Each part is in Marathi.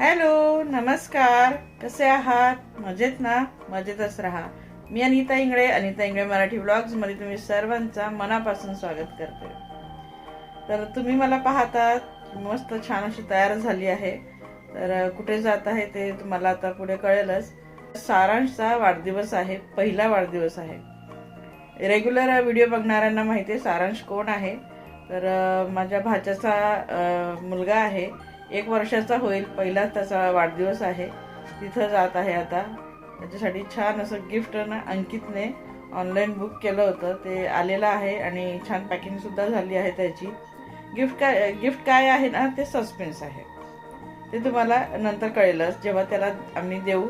हॅलो नमस्कार. कसे आहात? मजेत ना? मजेतच राहा. मी अनिता इंगळे अनिता इंगळे मराठी व्लॉग्समध्ये तुम्ही सर्वांचा मनापासून स्वागत करते. तर तुम्ही मला पाहतात मस्त छान अशी तयार झाली आहे. तर कुठे जात आहे ते तुम्हाला आता पुढे कळेलच. सारांशचा वाढदिवस आहे पहिला वाढदिवस आहे. रेग्युलर व्हिडिओ बघणाऱ्यांना माहिती आहे सारांश कोण आहे. तर माझ्या भाच्याचा मुलगा आहे. एक वर्षाचा होईल पहिला त्याचा वाढदिवस आहे. तिथं जात आहे आता. त्याच्यासाठी छान असं गिफ्ट ना अंकितने ऑनलाईन बुक केलं होतं. ते आलेलं आहे आणि छान पॅकिंगसुद्धा झाली आहे त्याची. गिफ्ट काय गिफ्ट काय आहे ना ते सस्पेन्स आहे. ते तुम्हाला नंतर कळेलच. जेव्हा त्याला आम्ही देऊ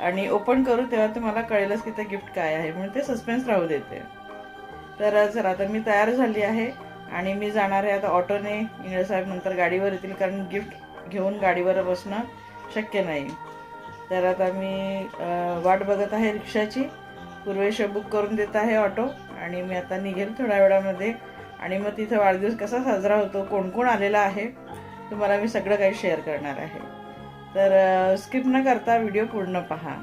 आणि ओपन करू तेव्हा तुम्हाला कळेलच की ते गिफ्ट काय आहे. म्हणून ते सस्पेन्स राहू देते. तर सर आता मी तयार झाली आहे. आणि मी जाणार आहे आता ऑटोने इंगळेसाहेब नंतर गाडीवर येतील कारण गिफ्ट घेऊन गाडीवर बसणं शक्य नाही. तर आता मी वाट बघत आहे रिक्षाची. पूर्वेश बुक करून देत आहे ऑटो आणि मी आता निघेल थोड्या वेळामध्ये. आणि मग तिथं वाढदिवस कसा साजरा होतो कोण कोण आलेला आहे तुम्हाला मी सगळं काही शेअर करणार आहे. तर स्किप न करता व्हिडिओ पूर्ण पहा.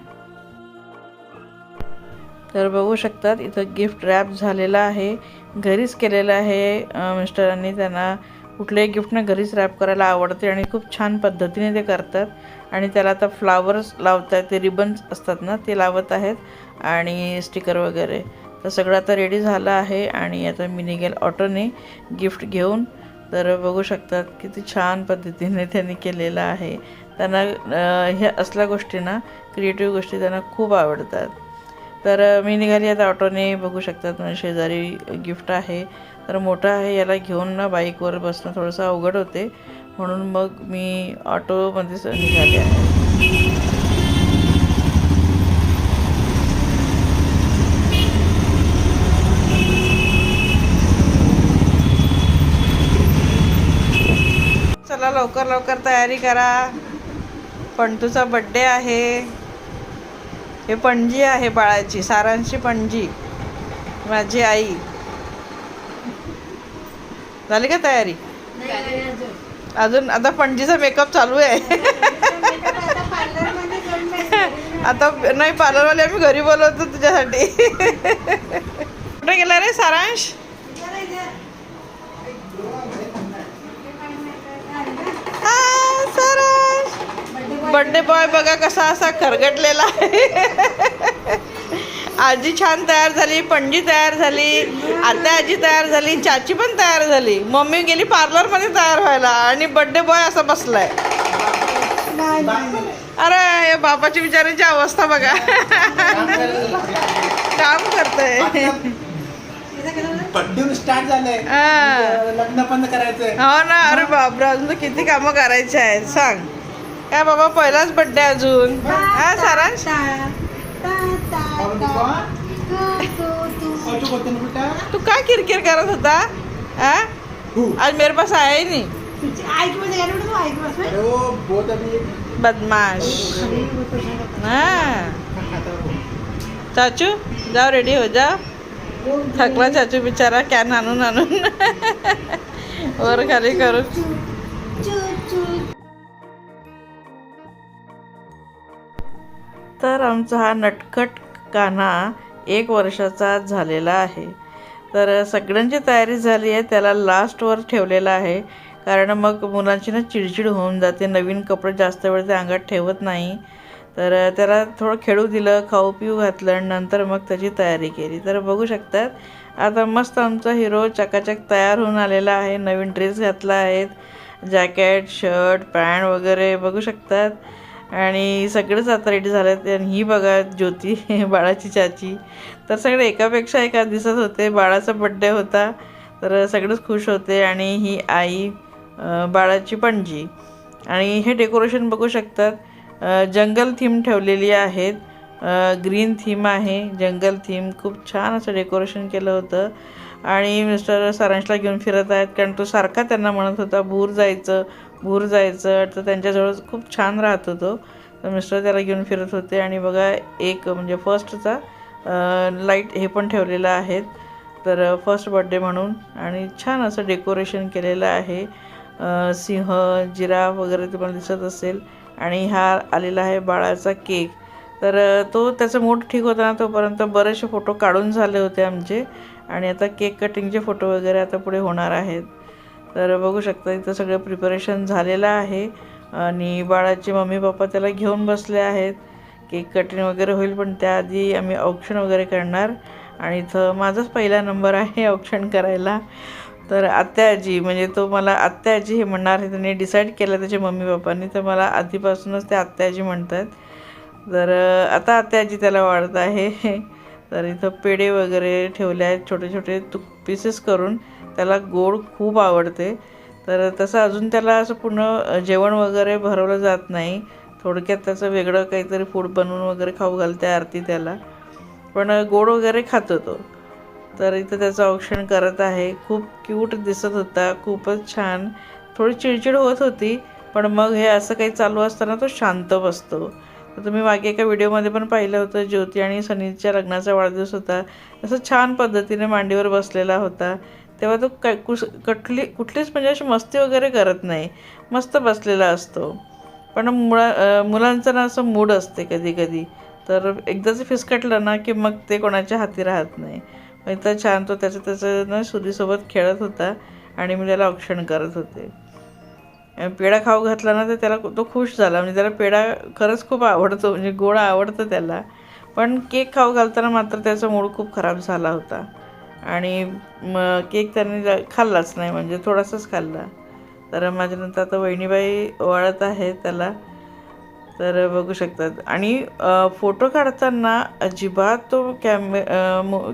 तर बघू शकतात इथं गिफ्ट रॅप झालेला आहे. घरीच केलेलं आहे मिस्टरांनी त्यांना कुठल्याही गिफ्टनं घरीच रॅप करायला आवडते आणि खूप छान पद्धतीने ते करतात. आणि त्याला आता फ्लावर्स लावत आहेत ते रिबन्स असतात ना ते लावत आहेत आणि स्टिकर वगैरे. तर सगळं आता रेडी झालं आहे आणि आता मी निघेल ऑटोने गिफ्ट घेऊन. तर बघू शकतात किती छान पद्धतीने त्यांनी केलेलं आहे. त्यांना ह्या असल्या गोष्टी ना क्रिएटिव्ह गोष्टी त्यांना खूप आवडतात. तर मी निघाली आता ऑटोने. बघू शकतात म्हणजे शेजारी गिफ्ट आहे. तर मोठं आहे याला घेऊन ना बाईकवर बसणं थोडंसं अवघड होते. म्हणून मग मी ऑटोमध्येच निघाले आहे. चला लवकर लवकर तयारी करा. पंटूचा बड्डे आहे. हे पणजी आहे बाळाची सारांशी पणजी माझी आई. झाली का तयारी? अजून आता पणजीचा मेकअप चालू आहे. आता नाही पार्लरवाले आम्ही घरी बोलवतो तुझ्यासाठी. कुठे गेला रे सारांश? बर्थडे बॉय बघा कसा असा खरगटलेला आहे. आजी छान तयार झाली पणजी तयार झाली आत्या आजी तयार झाली चाची पण तयार झाली. मम्मी गेली पार्लरमध्ये तयार व्हायला आणि बर्थडे बॉय असा बसलाय. अरे या बापाची बिचाराची अवस्था बघा. काम करतोय. हा. लग्न बंद करायचंय. हो ना अरे बापरे अजून किती कामं करायची आहेत सांग. काय बाबा पहिलाच बर्थडे अजून? हा सारांश तू काय किरकिर करत होता? हा? हु. आज मेरे पास आया ही नहीं अरे वो बहुत अभी बदमाश. हाँ. चाचू जाओ रेडी हो जाओ थकला चाचू बिचारा कॅन आणून आणून. वर खाली करून. तर आमचा हा नटखट कान्हा एक वर्षाचा झालेला आहे. तर सगळ्यांची तयारी झाली आहे त्याला लास्टवर ठेवलेला आहे. कारण मग मुलांची ना चिडचिड होऊन जाते नवीन कपडे जास्त वेळ ते अंगात ठेवत नाही. तर त्याला थोडं खेळू दिलं खाऊ पिऊ घातलं आणि नंतर मग त्याची तयारी केली. तर बघू शकतात आता मस्त आमचा हिरो चकाचक तयार होऊन आलेला आहे. नवीन ड्रेस घातला आहेत जॅकेट शर्ट पॅन्ट वगैरे बघू शकतात. आणि सगळेच आता रेडी झालं आणि ही बघा ज्योती बाळाची चाची. तर सगळे एकापेक्षा एका दिसत होते. बाळाचा बड्डे होता. तर सगळेच खुश होते. आणि ही आई बाळाची पणजी. आणि हे डेकोरेशन बघू शकतात. जंगल थीम ठेवलेली आहेत. ग्रीन थीम आहे. जंगल थीम खूप छान असं डेकोरेशन केलं होतं. आणि मिस्टर सारांशला घेऊन फिरत आहेत. कारण तो सारखा त्यांना म्हणत होता भूर जायचं. भूर जायचं तर त्यांच्याजवळ खूप छान राहत होतो. तर मिस्टर त्याला घेऊन फिरत होते. आणि बघा एक म्हणजे फर्स्टचा लाइट हे पण ठेवलेलं आहेत. तर फर्स्ट बड्डे म्हणून. आणि छान असं डेकोरेशन केलेलं आहे. सिंह जिराफ वगैरे तुम्हाला दिसत असेल. आणि हा आलेला आहे बाळाचा केक तर तो त्याचं मूड ठीक होता ना तोपर्यंत बरेचसे फोटो काढून झाले होते आमचे. आणि आता केक कटिंगचे फोटो वगैरे आता पुढे होणार आहेत. तर बघू शकता इथं सगळं प्रिपरेशन झालेलं आहे. आणि बाळाचे मम्मी पप्पा त्याला घेऊन बसले आहेत. केक कटिंग वगैरे होईल पण त्याआधी आम्ही औक्षण वगैरे करणार. आणि इथं माझाच पहिला नंबर आहे औक्षण करायला. तर आत्याजी म्हणजे तो मला आत्याजी हे म्हणणार हे त्यांनी डिसाईड केलं त्याच्या मम्मी पप्पांनी तर मला आधीपासूनच ते आत्याजी म्हणतात. तर आता आत्याजी त्याला वाढत आहे. तर इथं पेढे वगैरे ठेवले आहेत छोटे छोटे तुक पीसेस करून. त्याला गोड खूप आवडते. तर तसं अजून त्याला असं पूर्ण जेवण वगैरे भरवलं जात नाही. थोडक्यात त्याचं वेगळं काहीतरी फूड बनवून वगैरे खाऊ घालते आरती त्याला. पण गोड वगैरे खातो तो. तर इथं त्याचं औक्षण करत आहे. खूप क्यूट दिसत होता. खूपच छान. थोडी चिडचिड होत होती. पण मग हे असं काही चालू असताना तो शांत बसतो. तर तुम्ही मागे एका व्हिडिओमध्ये पण पाहिलं होतं. ज्योती आणि सनीच्या लग्नाचा वाढदिवस होता. असं छान पद्धतीने मांडीवर बसलेला होता. तेव्हा तो काय कुस कटली कुठलीच म्हणजे अशी मस्ती वगैरे करत नाही. मस्त बसलेला असतो. पण मुळा मुलांचा मुलांचं ना असं मूड असते कधी कधी. तर एकदाच फिसकटलं ना की मग ते कोणाच्या हाती राहत नाही. मग इथं छान तो त्याचं त्याचं ना सुरीसोबत खेळत होता आणि मी त्याला औक्षण करत होते. पेढा खाऊ घातला ना तर त्याला तो खुश झाला. म्हणजे त्याला पेढा खरंच खूप आवडतो. म्हणजे गोड आवडतं त्याला. पण केक खाऊ घालताना मात्र त्याचा मूड खूप खराब झाला होता. आणि मग केक त्याने खाल्लाच नाही म्हणजे थोडासाच खाल्ला. तर माझ्यानंतर आता वहिनीबाई वाळत आहे त्याला. तर बघू शकतात. आणि फोटो काढताना अजिबात तो कॅमे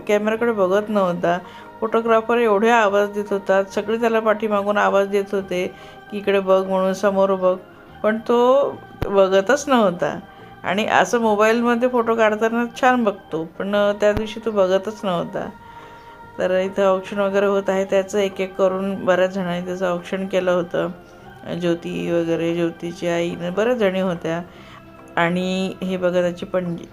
कॅमेराकडे बघत नव्हता. फोटोग्राफर एवढे आवाज देत होतात सगळे त्याला पाठीमागून आवाज देत होते की इकडे बघ म्हणून समोर बघ. पण तो बघतच नव्हता. आणि असं मोबाईलमध्ये फोटो काढताना छान बघतो पण त्या दिवशी तो बघतच नव्हता. तर इथं औक्षण वगैरे होत आहे. त्याचं एक एक करून बऱ्याच जणांनी त्याचं औक्षण केलं होतं. ज्योती वगैरे ज्योतीची आई बऱ्याच जणी होत्या. आणि हे बघा त्याची पणजी.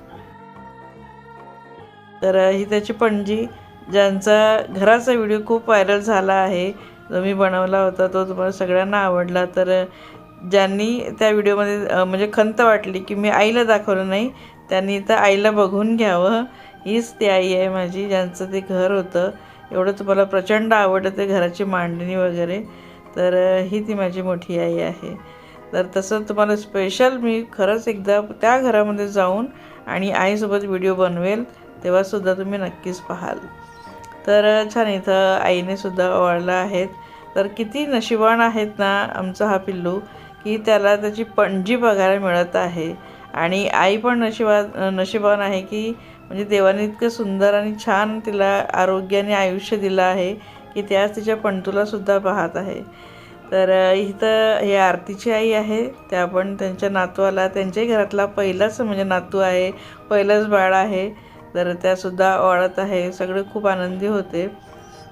तर ही त्याची पणजी ज्यांचा घराचा व्हिडिओ खूप व्हायरल झाला आहे जो मी बनवला होता तो तुम्हाला सगळ्यांना आवडला. तर ज्यांनी त्या व्हिडिओमध्ये म्हणजे खंत वाटली की मी आईला दाखवलं नाही त्यांनी तर आईला बघून घ्यावं. हीच ती आई आहे माझी ज्यांचं ते घर होतं. एवढं तुम्हाला प्रचंड आवडतं ते घराची मांडणी वगैरे. तर ही ती माझी मोठी आई आहे. तर तसं तुम्हाला स्पेशल मी खरंच एकदा त्या घरामध्ये जाऊन आणि आईसोबत व्हिडिओ बनवेल तेव्हासुद्धा तुम्ही नक्कीच पाहाल. तर छान इथं आईनेसुद्धा सुद्धा आहेत. तर किती नशिबान आहेत ना आमचा हा पिल्लू की त्याला त्याची पणजी बघायला मिळत आहे. आणि आई पण नशिबा नशिबान आहे की म्हणजे देवाने इतकं सुंदर आणि छान तिला आरोग्याने आयुष्य दिलं आहे की त्याच तिच्या पंटूलासुद्धा पाहत आहे. तर इथं हे आरतीची आई आहे त्या पण त्यांच्या नातवाला त्यांच्याही घरातला पहिलाच म्हणजे नातू आहे पहिलंच बाळ आहे तर त्यासुद्धा वाळत आहे सगळे खूप आनंदी होते.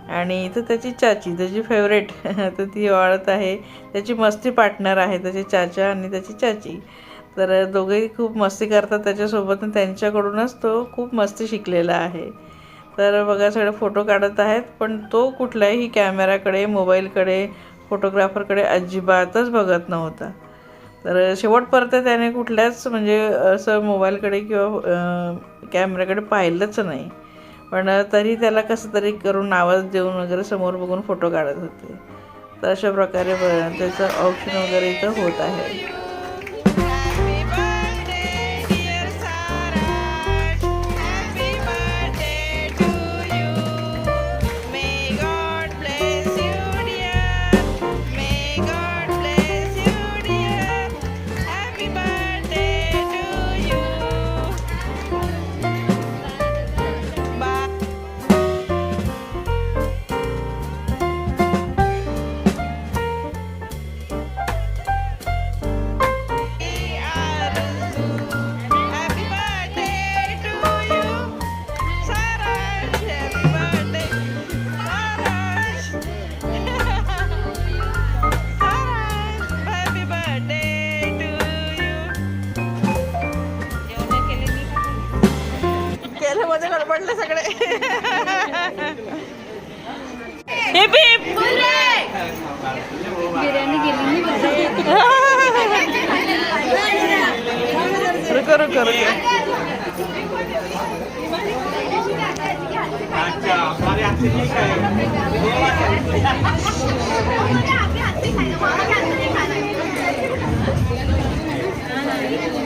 आणि इथं त्याची चाची त्याची फेवरेट तर ती वाळत आहे. त्याची मस्ती पार्टनर आहे त्याचे चाचा आणि त्याची चाची. तर दोघेही खूप मस्ती करतात त्याच्यासोबत त्यांच्याकडूनच तो खूप मस्ती शिकलेला आहे. तर बघा सगळे फोटो काढत आहेत पण तो कुठल्याही कॅमेराकडे मोबाईलकडे फोटोग्राफरकडे अजिबातच बघत नव्हता. तर शेवटपर्यंत त्याने कुठल्याच म्हणजे असं मोबाईलकडे किंवा कॅमेऱ्याकडे कॅमेराकडे पाहिलंच नाही. पण तरी त्याला कसं तरी करून आवाज देऊन वगैरे समोर बघून फोटो काढत होते. तर अशा प्रकारे ब- त्याचं ऑप्शन वगैरे इथं होत आहे.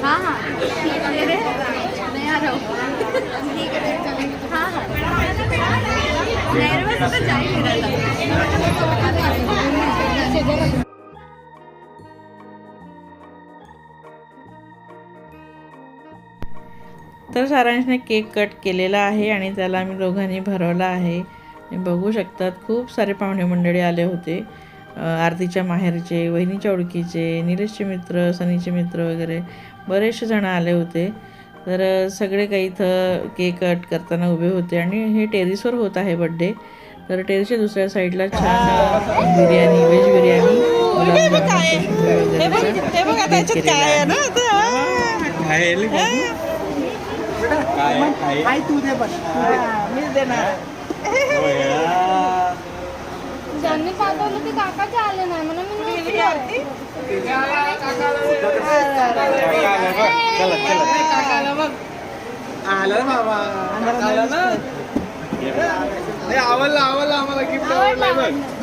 हाँ हाँ दे रहे नहीं आ रहा हूँ हाँ हाँ नर्वस तो जा ही नहीं रहा था तर सारांशने केक कट केलेला आहे आणि त्याला आम्ही दोघांनी भरवला आहे. तुम्ही बघू शकतात खूप सारे पाहुणे मंडळी आले होते. आरतीच्या माहेरचे वहिनीच्या ओळखीचे निलेशचे मित्र सनीचे मित्र वगैरे बरेचसे जण आले होते. तर सगळे काही इथं केक कट करताना उभे होते आणि हे टेरिसवर होत आहे बड्डे तर टेरिसच्या दुसऱ्या साईडला छान बिर्याणी व्हेज बिर्याणी गुलाबजामुन, बघा काय? ना काय काय तू दे पण मीच देणार. ज्यांनी पाठवलं ते काकाचे आले नाही म्हणून मी नव्हती आले. आलं ना बाबा. आलं ना? नाही, आवडलं आवडलं आम्हाला. गिफ्ट आवडलंय बघ.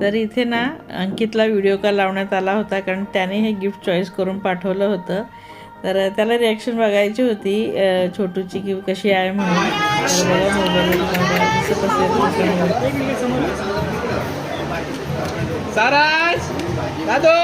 तर इथे ना अंकितला व्हिडिओ कॉल लावण्यात आला होता कारण त्याने हे गिफ्ट चॉईस करून पाठवलं होतं. तर त्याला रिॲक्शन बघायची होती छोटूची की कशी आहे म्हणून. तर बघा साराज दादो!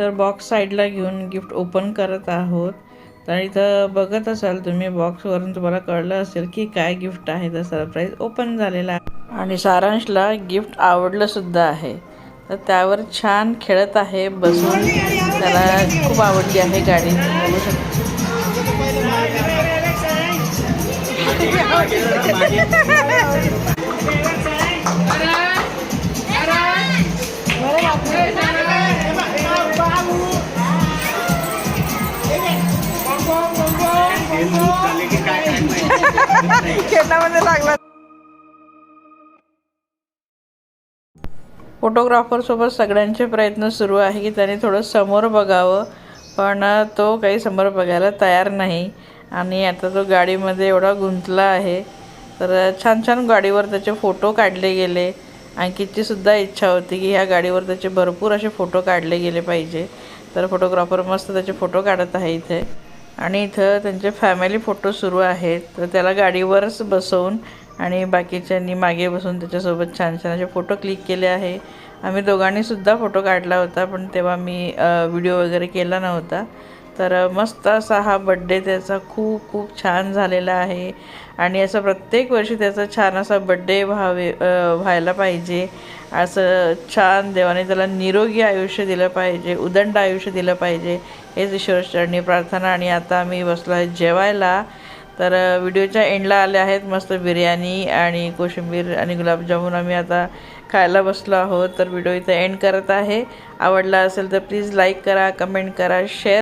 तर बॉक्स साईडला घेऊन गिफ्ट ओपन करत आहोत. तर इथं बघत असाल तुम्ही बॉक्सवरून तुम्हाला कळलं असेल की काय गिफ्ट आहे तर सरप्राईज ओपन झालेला आहे. आणि सारांशला गिफ्ट आवडलं सुद्धा आहे. तर त्यावर छान खेळत आहे बसून. त्याला खूप आवडली आहे गाडी. बघू शकतो खेळण्यामध्ये लागला. फोटोग्राफरसोबत सगळ्यांचे प्रयत्न सुरू आहे की त्याने थोडं समोर बघावं पण तो काही समोर बघायला तयार नाही. आणि आता तो गाडीमध्ये एवढा गुंतला आहे. तर छान छान गाडीवर त्याचे फोटो काढले गेले. आणखीची सुद्धा इच्छा होती की ह्या गाडीवर त्याचे भरपूर असे फोटो काढले गेले पाहिजे. तर फोटोग्राफर मस्त त्याचे फोटो काढत आहे इथे. आणि इथं त्यांचे फॅमिली फोटो सुरू आहेत. तर त्याला गाडीवरच बसवून आणि बाकीच्यांनी मागे बसून त्याच्यासोबत छान छान असे फोटो क्लिक केले आहे. आम्ही दोघांनी सुद्धा फोटो काढला होता पण तेव्हा मी व्हिडिओ वगैरे केला नव्हता. तर मस्त असा हा बड्डे त्याचा खूप खूप छान झालेला आहे. आणि असं प्रत्येक वर्षी त्याचा छान असा बड्डे व्हावे व्हायला पाहिजे. असं छान देवाने त्याला निरोगी आयुष्य दिलं पाहिजे उदंड आयुष्य दिलं पाहिजे. हेच ईश्वरचरणी प्रार्थना आणि आता मी बसलो आहे जेवायला तर व्हिडिओच्या एंडला आले आहेत मस्त बिर्याणी आणि कोशिंबीर आणि गुलाबजामून आम्ही आता खायला बसलो आहोत. तर व्हिडिओ इथं एंड करत आहे. आवडला असेल तर प्लीज लाईक करा कमेंट करा शेअर